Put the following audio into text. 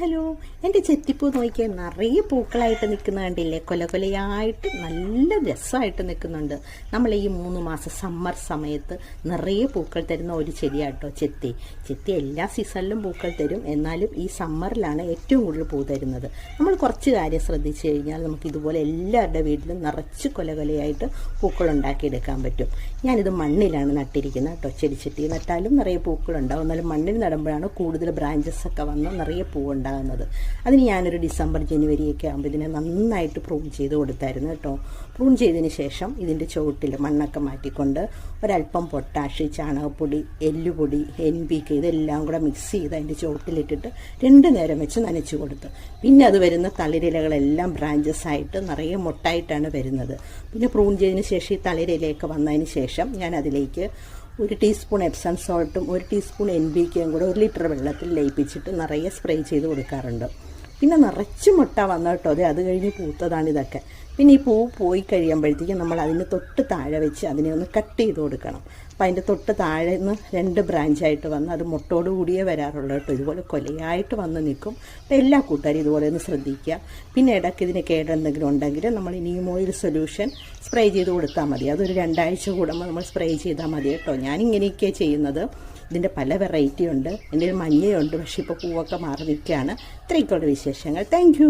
Hello എന്റെ ചെത്തിപ്പൂ നോക്കിയാൽ നിറയെ പൂക്കളായിട്ട് നിൽക്കുന്ന കണ്ടില്ലേ? കൊല കൊലയായിട്ട് നല്ല രസമായിട്ട് നിൽക്കുന്നുണ്ട്. നമ്മൾ ഈ മൂന്ന് മാസം സമ്മർ സമയത്ത് നിറയെ പൂക്കൾ തരുന്ന ഒരു ചെടിയാട്ടോ ചെത്തി. ചെത്തി എല്ലാ സീസണിലും പൂക്കൾ തരും. എന്നാലും ഈ സമ്മറിലാണ് ഏറ്റവും കൂടുതൽ പൂ തരുന്നത്. നമ്മൾ കുറച്ച് കാര്യം ശ്രദ്ധിച്ചു കഴിഞ്ഞാൽ നമുക്ക് ഇതുപോലെ എല്ലാവരുടെ വീട്ടിലും നിറച്ച് കൊല കൊലയായിട്ട് പൂക്കൾ ഉണ്ടാക്കിയെടുക്കാൻ പറ്റും. ഞാനിത് മണ്ണിലാണ് നട്ടിരിക്കുന്നത് കേട്ടോ. ചെടിച്ചട്ടി നട്ടാലും നിറയെ പൂക്കളുണ്ടാവും എന്നാലും മണ്ണിൽ നടുമ്പോഴാണ് കൂടുതൽ ബ്രാഞ്ചസ് ഒക്കെ വന്ന് നിറയെ പൂവുണ്ടാകുന്നത് അതിന് ഞാനൊരു ഡിസംബർ ജനുവരിയൊക്കെ ആകുമ്പോൾ ഇതിനെ നന്നായിട്ട് പ്രൂൺ ചെയ്ത് കൊടുത്തായിരുന്നു കേട്ടോ. പ്രൂൺ ചെയ്തതിന് ശേഷം ഇതിന്റെ ചുവട്ടിൽ മണ്ണൊക്കെ മാറ്റിക്കൊണ്ട് ഒരല്പം പൊട്ടാഷ് ചാണകപ്പൊടി എല്ലുപൊടി എൻ പി കെ ഇതെല്ലാം കൂടെ മിക്സ് ചെയ്ത് അതിന്റെ ചുവട്ടിലിട്ടിട്ട് രണ്ട് നേരം വെച്ച് നനച്ചു കൊടുത്തു. പിന്നെ അത് വരുന്ന തളിരിലകളെല്ലാം ബ്രാഞ്ചസ് ആയിട്ട് നിറയെ മുട്ടായിട്ടാണ് വരുന്നത്. പിന്നെ പ്രൂൺ ചെയ്തതിന് ശേഷം ഈ തളിരിലയൊക്കെ വന്നതിന് ശേഷം ഞാൻ അതിലേക്ക് ഒരു ടീസ്പൂൺ എപ്സം സോൾട്ടും ഒരു ടീസ്പൂൺ എൻ ബി കെയും കൂടെ ഒരു ലിറ്റർ വെള്ളത്തിൽ ലയിപ്പിച്ചിട്ട് നിറയെ സ്പ്രേ ചെയ്ത് കൊടുക്കാറുണ്ട്. പിന്നെ നിറച്ച് മുട്ട വന്ന കേട്ടോ. അതെ അത് കഴിഞ്ഞ് പൂത്തതാണ് ഇതൊക്കെ. പിന്നെ ഈ പൂ പോയി കഴിയുമ്പോഴത്തേക്കും നമ്മൾ അതിന് തൊട്ട് താഴെ വെച്ച് അതിനെ ഒന്ന് കട്ട് ചെയ്ത് കൊടുക്കണം. അപ്പം അതിന്റെ തൊട്ട് താഴെ നിന്ന് രണ്ട് ബ്രാഞ്ചായിട്ട് വന്ന് അത് മുട്ടോട് കൂടിയേ വരാറുള്ളൂ കേട്ടോ. ഇതുപോലെ കൊലയായിട്ട് വന്ന് നിൽക്കും. അപ്പം എല്ലാ കൂട്ടുകാരും ഇതുപോലെ ഒന്ന് ശ്രദ്ധിക്കുക. പിന്നെ ഇടയ്ക്ക് ഇതിന് കേടെന്തെങ്കിലും ഉണ്ടെങ്കിൽ നമ്മൾ ഇനിയും ഓയിൽ സൊല്യൂഷൻ സ്പ്രേ ചെയ്ത് കൊടുത്താൽ മതി. അതൊരു രണ്ടാഴ്ച കൂടുമ്പോൾ നമ്മൾ സ്പ്രേ ചെയ്താൽ മതി കേട്ടോ. ഞാനിങ്ങനെയൊക്കെയാണ് ചെയ്യുന്നത്. ഇതിന്റെ പല വെറൈറ്റി ഉണ്ട്. എന്റെ മഞ്ഞയുണ്ട്. പക്ഷേ ഇപ്പോൾ പൂവൊക്കെ മാറി നിൽക്കുകയാണ്. ഇത്രയൊക്കെയുള്ള വിശേഷങ്ങൾ താങ്ക്